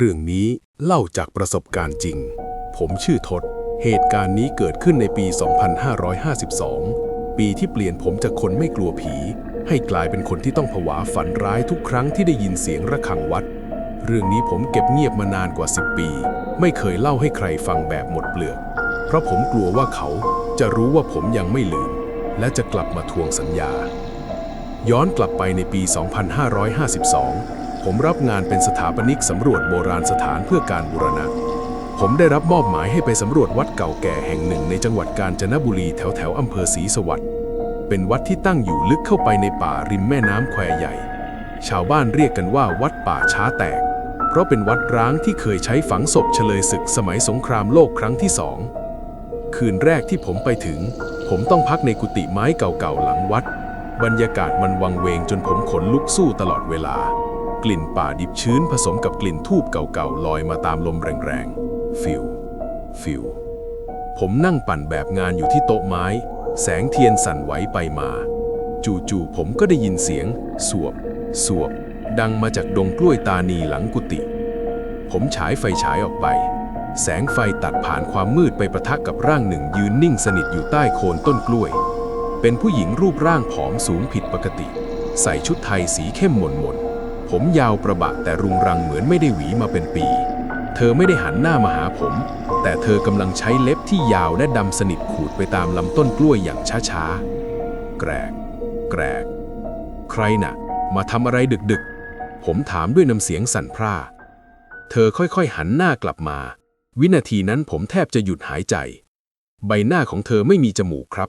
เรื่องนี้เล่าจากประสบการณ์จริง ผมชื่อทศ เหตุการณ์นี้เกิดขึ้นในปี 2552 ปีที่เปลี่ยนผมจากคนไม่กลัวผี ให้กลายเป็นคนที่ต้องผวาฝันร้ายทุกครั้งที่ได้ยินเสียงระฆังวัด เรื่องนี้ผมเก็บเงียบมานานกว่า 10 ปี ไม่เคยเล่าให้ใครฟังแบบหมดเปลือก เพราะผมกลัวว่าเขาจะรู้ว่าผมยังไม่ลืม และจะกลับมาทวงสัญญา ย้อนกลับไปในปี 2552 ผมรับงานเป็นสถาปนิกสำรวจโบราณสถานเพื่อการบูรณะ ผมได้รับมอบหมายให้ไปสำรวจวัดเก่าแก่แห่งหนึ่งในจังหวัดกาญจนบุรีแถวแถวๆอำเภอศรีสวัสดิ์ เป็นวัดที่ตั้งอยู่ลึกเข้าไปในป่าริมแม่น้ำแควใหญ่ ชาวบ้านเรียกกันว่าวัดป่าช้าแตก เพราะเป็นวัดร้างที่เคยใช้ฝังศพเฉลยศึกสมัยสงครามโลกครั้งที่สอง คืนแรกที่ผมไปถึง ผมต้องพักในกุฏิไม้เก่าๆหลังวัด บรรยากาศมันวังเวงจนผมขนลุกสู้ตลอดเวลา กลิ่นป่าดิบชื้นผสมกับกลิ่นทูบเก่าๆลอยมาตามลมแรงๆ ฟิว ฟิว ผมนั่งปั่นแบบงานอยู่ที่โต๊ะไม้ แสงเทียนสั่นไหวไปมา จู่ๆผมก็ได้ยินเสียง สวบ สวบ ดังมาจากดงกล้วยตานีหลังกุฏิผมฉายไฟฉายออกไป แสงไฟตัดผ่านความมืดไปประทะกับร่างหนึ่งยืนนิ่งสนิทอยู่ใต้โคนต้นกล้วย เป็นผู้หญิงรูปร่างผอมสูงผิดปกติ ใส่ชุดไทยสีเข้มหม่นหม่นๆ ผมยาวประบะแต่รุงรังเหมือนไม่ได้หวีมาเป็นปี เธอไม่ได้หันหน้ามาหาผม แต่เธอกำลังใช้เล็บที่ยาวและดำสนิทขูดไปตามลำต้นกล้วยอย่างช้าๆ แกรก แกรก ใครน่ะ มาทำอะไรดึกๆ ผมถามด้วยน้ำเสียงสั่นพร่า เธอค่อยๆหันหน้ากลับมา วินาทีนั้นผมแทบจะหยุดหายใจ ใบหน้าของเธอไม่มีจมูกครับ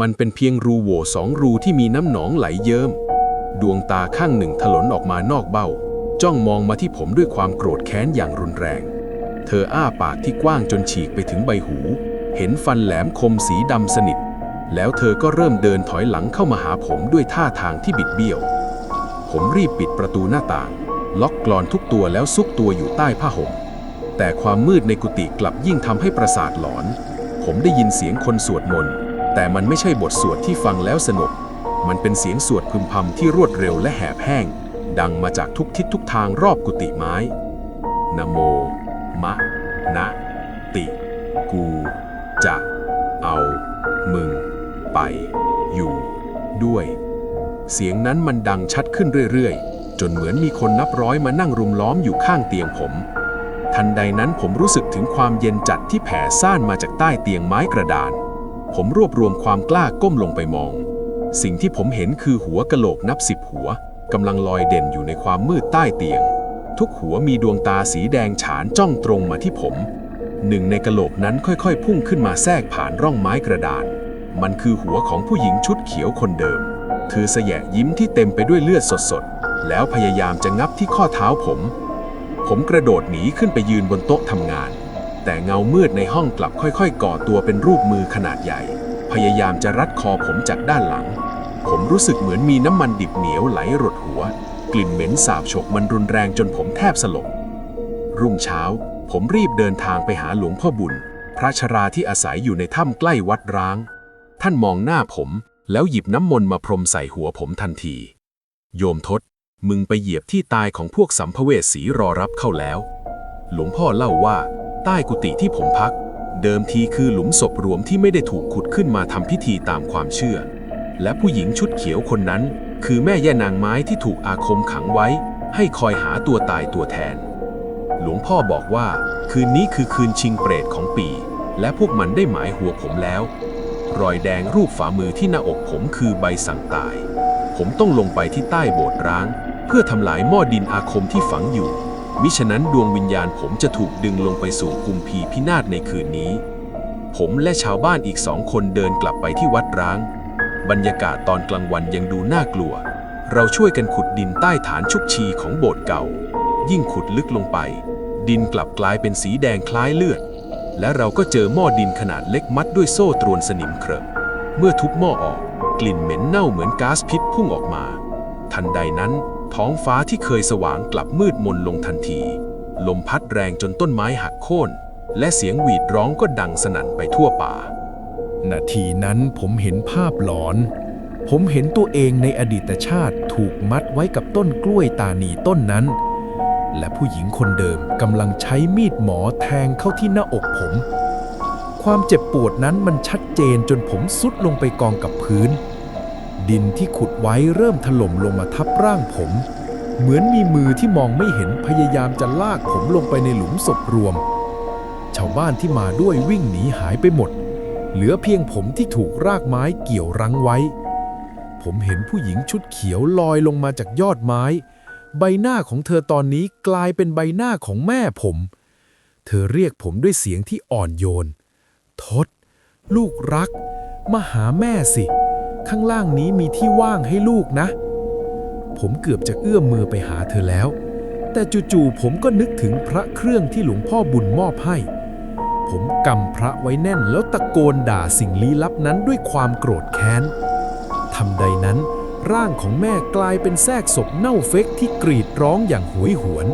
มันเป็นเพียงรูโหว่สองรูที่มีน้ำหนองไหลเยิ้ม ดวงตาข้างหนึ่งถลนออกมานอกเบ้า จ้องมองมาที่ผมด้วยความโกรธแค้นอย่างรุนแรง เธออ้าปากที่กว้างจนฉีกไปถึงใบหู เห็นฟันแหลมคมสีดำสนิท แล้วเธอก็เริ่มเดินถอยหลังเข้ามาหาผมด้วยท่าทางที่บิดเบี้ยว ผมรีบปิดประตูหน้าต่าง ล็อกกลอนทุกตัวแล้วซุกตัวอยู่ใต้ผ้าห่ม แต่ความมืดในกุฏิกลับยิ่งทำให้ประสาทหลอน ผมได้ยินเสียงคนสวดมนต์แต่มันไม่ใช่บทสวดที่ฟังแล้วสงบ มันเป็นเสียงสวดพึมพำที่รวดเร็วและแหบแห้ง ดังมาจากทุกทิศทุกทางรอบกุฏิไม้นโม มะ นะ ติ กู จะ เอา มึง ไป อยู่ ด้วย เสียงนั้นมันดังชัดขึ้นเรื่อยๆ จนเหมือนมีคนนับร้อยมานั่งรุมล้อมอยู่ข้างเตียงผม ทันใดนั้นผมรู้สึกถึงความเย็นจัดที่แผ่ซ่านมาจากใต้เตียงไม้กระดาน ผมรวบรวมความกล้าก้มลงไปมอง สิ่งที่ผมเห็นคือหัวกะโหลกนับสิบหัวกำลังลอยเด่นอยู่ในความมืดใต้เตียง ทุกหัวมีดวงตาสีแดงฉานจ้องตรงมาที่ผม หนึ่งในกะโหลกนั้นค่อยๆ พุ่งขึ้นมาแทรกผ่านร่องไม้กระดาน มันคือหัวของผู้หญิงชุดเขียวคนเดิม เธอแสยะยิ้มที่เต็มไปด้วยเลือดสดๆ แล้วพยายามจะงับที่ข้อเท้าผม ผมกระโดดหนีขึ้นไปยืนบนโต๊ะทำงาน แต่เงามืดในห้องกลับค่อยๆ ก่อตัวเป็นรูปมือขนาดใหญ่ พยายามจะรัดคอผมจากด้านหลัง ผมรู้สึกเหมือนมีน้ำมันดิบเหนียวไหลรดหัว กลิ่นเหม็นสาบฉกมันรุนแรงจนผมแทบสลบ รุ่งเช้า ผมรีบเดินทางไปหาหลวงพ่อบุญ พระชราที่อาศัยอยู่ในถ้ำใกล้วัดร้าง ท่านมองหน้าผมแล้วหยิบน้ำมนต์มาพรมใส่หัวผมทันที โยมทศ มึงไปเหยียบที่ตายของพวกสัมภเวสีรอรับเข้าแล้ว หลวงพ่อเล่าว่า ใต้กุฏิที่ผมพัก เดิมทีคือหลุมศพรวมที่ไม่ได้ถูกขุดขึ้นมาทำพิธีตามความเชื่อ และผู้หญิงชุดเขียวคนนั้น คือแม่ย่านางไม้ที่ถูกอาคมขังไว้ ให้คอยหาตัวตายตัวแทน หลวงพ่อบอกว่า คืนนี้คือคืนชิงเปรตของปี และพวกมันได้หมายหัวผมแล้ว รอยแดงรูปฝ่ามือที่หน้าอกผมคือใบสั่งตาย ผมต้องลงไปที่ใต้โบสถ์ร้าง เพื่อทำลายหม้อดินอาคมที่ฝังอยู่ มิฉะนั้นดวงวิญญาณผมจะถูกดึงลงไปสู่กุมพีพินาศในคืนนี้ ผมและชาวบ้านอีกสองคนเดินกลับไปที่วัดร้าง บรรยากาศตอนกลางวันยังดูน่ากลัว เราช่วยกันขุดดินใต้ฐานชุกชีของโบสถ์เก่า ยิ่งขุดลึกลงไป ดินกลับกลายเป็นสีแดงคล้ายเลือด และเราก็เจอหม้อดินขนาดเล็กมัดด้วยโซ่ตรวนสนิมเครอะเมื่อทุบหม้อออก กลิ่นเหม็นเน่าเหมือนก๊าซพิษพุ่งออกมา ทันใดนั้น ท้องฟ้าที่เคยสว่างกลับมืดมนลงทันที ลมพัดแรงจนต้นไม้หักโค่นและเสียงหวีดร้องก็ดังสนั่นไปทั่วป่า นาทีนั้นผมเห็นภาพหลอน ผมเห็นตัวเองในอดีตชาติถูกมัดไว้กับต้นกล้วยตานีต้นนั้น และผู้หญิงคนเดิมกำลังใช้มีดหมอแทงเข้าที่หน้าอกผม ความเจ็บปวดนั้นมันชัดเจนจนผมสุดลงไปกองกับพื้น ดินที่ขุดไว้เริ่มถล่มลงมาทับร่างผม เหมือนมีมือที่มองไม่เห็นพยายามจะลากผมลงไปในหลุมศพรวม ชาวบ้านที่มาด้วยวิ่งหนีหายไปหมด เหลือเพียงผมที่ถูกรากไม้เกี่ยวรั้งไว้ ผมเห็นผู้หญิงชุดเขียวลอยลงมาจากยอดไม้ ใบหน้าของเธอตอนนี้กลายเป็นใบหน้าของแม่ผม เธอเรียกผมด้วยเสียงที่อ่อนโยน ทศ ลูกรัก มาหาแม่สิ ข้างล่างนี้มีที่ว่างให้ลูกนะ ผมเกือบจะเอื้อมมือไปหาเธอแล้ว แต่จู่ๆผมก็นึกถึงพระเครื่องที่หลวงพ่อบุญมอบให้ ผมกำพระไว้แน่นแล้วตะโกนด่าสิ่งลี้ลับนั้นด้วยความโกรธแค้นทันใดนั้น ร่างของแม่กลายเป็นแซกศพเน่าเฟกที่กรีดร้องอย่างหวยหวน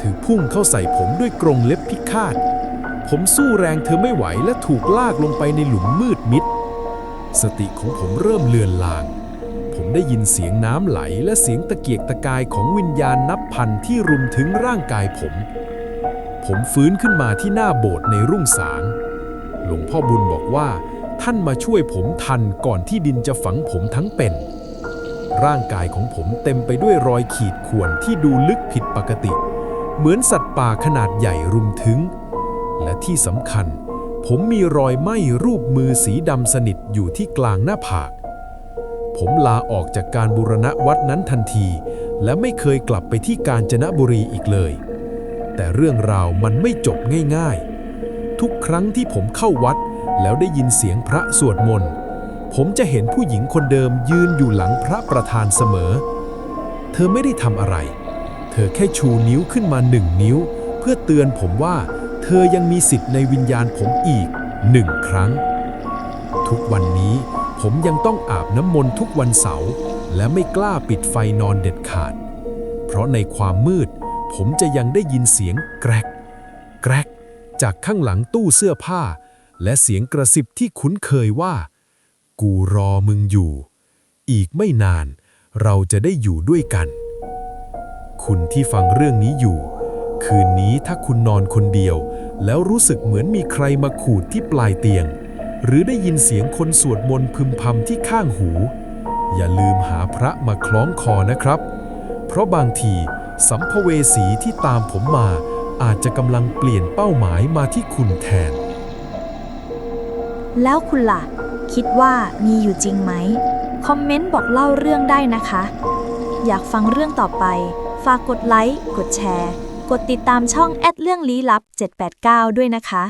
ถือพุ่งเข้าใส่ผมด้วยกรงเล็บพิฆาต ผมสู้แรงเธอไม่ไหวและถูกลากลงไปในหลุมมืดมิด สติของผมเริ่มเลือนลาง ผมได้ยินเสียงน้ำไหลและเสียงตะเกียกตะกายของวิญญาณนับพันที่รุมถึงร่างกายผม ผมฟื้นขึ้นมาที่หน้าโบสถ์ในรุ่งสาง หลวงพ่อบุญบอกว่า ท่านมาช่วยผมทันก่อนที่ดินจะฝังผมทั้งเป็น ร่างกายของผมเต็มไปด้วยรอยขีดข่วนที่ดูลึกผิดปกติ เหมือนสัตว์ป่าขนาดใหญ่รุมถึง และที่สำคัญ ผมมีรอยไหม้รูปมือสีดำสนิทอยู่ที่กลางหน้าผาก ผมลาออกจากการบูรณะวัดนั้นทันที และไม่เคยกลับไปที่กาญจนบุรีอีกเลย แต่เรื่องราวมันไม่จบง่ายๆ ทุกครั้งที่ผมเข้าวัดแล้วได้ยินเสียงพระสวดมนต์ ผมจะเห็นผู้หญิงคนเดิมยืนอยู่หลังพระประธานเสมอ เธอไม่ได้ทำอะไร เธอแค่ชูนิ้วขึ้นมาหนึ่งนิ้ว เพื่อเตือนผมว่าเธอยังมีสิทธิ์ในวิญญาณผมอีกหนึ่งครั้ง ทุกวันนี้ผมยังต้องอาบน้ำมนต์ทุกวันเสาร์และไม่กล้าปิดไฟนอนเด็ดขาด เพราะในความมืด ผมจะยังได้ยินเสียงแกรก แกรก จากข้างหลังตู้เสื้อผ้า และเสียงกระซิบที่คุ้นเคยว่า กูรอมึงอยู่ อีกไม่นาน เราจะได้อยู่ด้วยกัน คุณที่ฟังเรื่องนี้อยู่ คืนนี้ถ้าคุณนอนคนเดียว แล้วรู้สึกเหมือนมีใครมาขูดที่ปลายเตียง หรือได้ยินเสียงคนสวดมนต์พึมพำที่ข้างหู อย่าลืมหาพระมาคล้องคอนะครับ เพราะบางที สัมภเวสีที่ตามผมมาอาจจะกำลังเปลี่ยนเป้าหมายมาที่คุณแทน แล้วคุณล่ะ คิดว่ามีอยู่จริงไหม คอมเมนต์บอกเล่าเรื่องได้นะคะ อยากฟังเรื่องต่อไป ฝากกดไลค์ กดแชร์ กดติดตามช่องแอดเรื่องลี้ลับ 789 ด้วยนะคะ